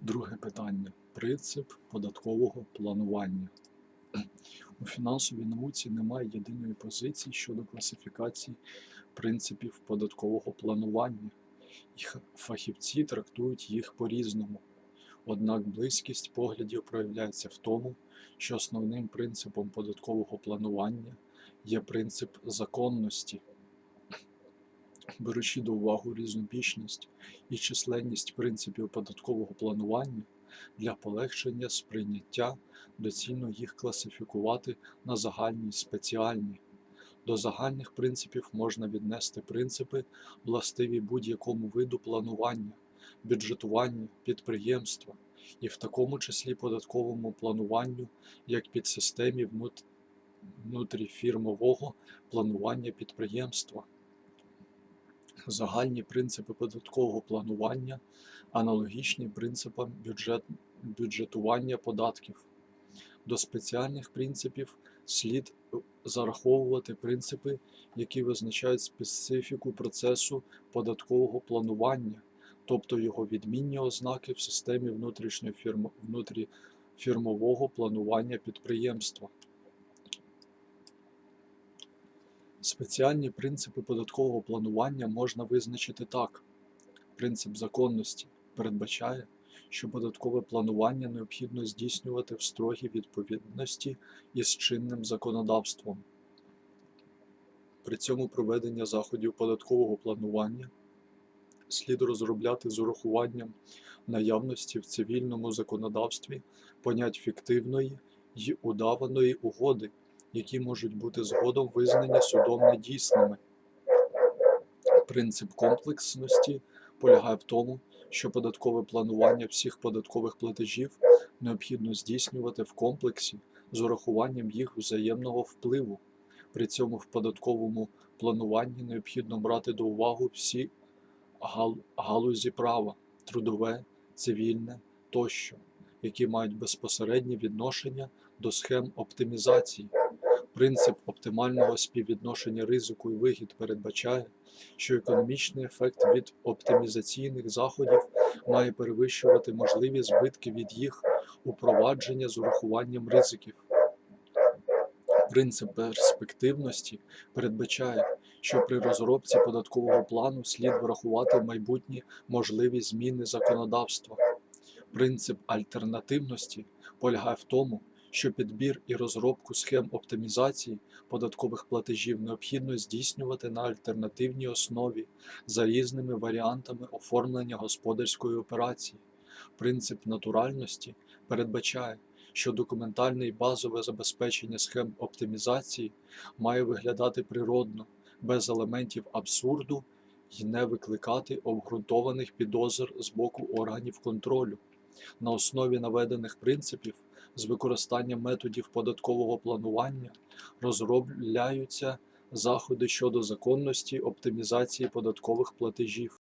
Друге питання. Принцип податкового планування. У фінансовій науці немає єдиної позиції щодо класифікації принципів податкового планування, і фахівці трактують їх по-різному. Однак близькість поглядів проявляється в тому, що основним принципом податкового планування є принцип законності. Беручи до уваги різнобічність і численність принципів податкового планування, для полегшення сприйняття доцільно їх класифікувати на загальні й спеціальні. До загальних принципів можна віднести принципи, властиві будь-якому виду планування, бюджетування, підприємства, і в такому числі податковому плануванню як підсистемі внут- внутріфірмового планування підприємства. Загальні принципи податкового планування аналогічні принципам бюджет, бюджетування податків. До спеціальних принципів слід зараховувати принципи, які визначають специфіку процесу податкового планування, тобто його відмінні ознаки в системі внутрішньофірмо- внутріфірмового планування підприємства. Спеціальні принципи податкового планування можна визначити так. Принцип законності передбачає, що податкове планування необхідно здійснювати в строгій відповідності із чинним законодавством. При цьому проведення заходів податкового планування слід розробляти з урахуванням наявності в цивільному законодавстві понять фіктивної й удаваної угоди, які можуть бути згодом визнані судом недійсними. Принцип комплексності полягає в тому, що податкове планування всіх податкових платежів необхідно здійснювати в комплексі з урахуванням їх взаємного впливу. При цьому в податковому плануванні необхідно брати до уваги всі гал- галузі права, трудове, цивільне тощо, які мають безпосереднє відношення до схем оптимізації. Принцип оптимального співвідношення ризику і вигід передбачає, що економічний ефект від оптимізаційних заходів має перевищувати можливі збитки від їх упровадження з урахуванням ризиків. Принцип перспективності передбачає, що при розробці податкового плану слід врахувати майбутні можливі зміни законодавства. Принцип альтернативності полягає в тому, що підбір і розробку схем оптимізації податкових платежів необхідно здійснювати на альтернативній основі за різними варіантами оформлення господарської операції. Принцип натуральності передбачає, що документальне і базове забезпечення схем оптимізації має виглядати природно, без елементів абсурду і не викликати обґрунтованих підозр з боку органів контролю. На основі наведених принципів з використанням методів податкового планування розробляються заходи щодо законності оптимізації податкових платежів.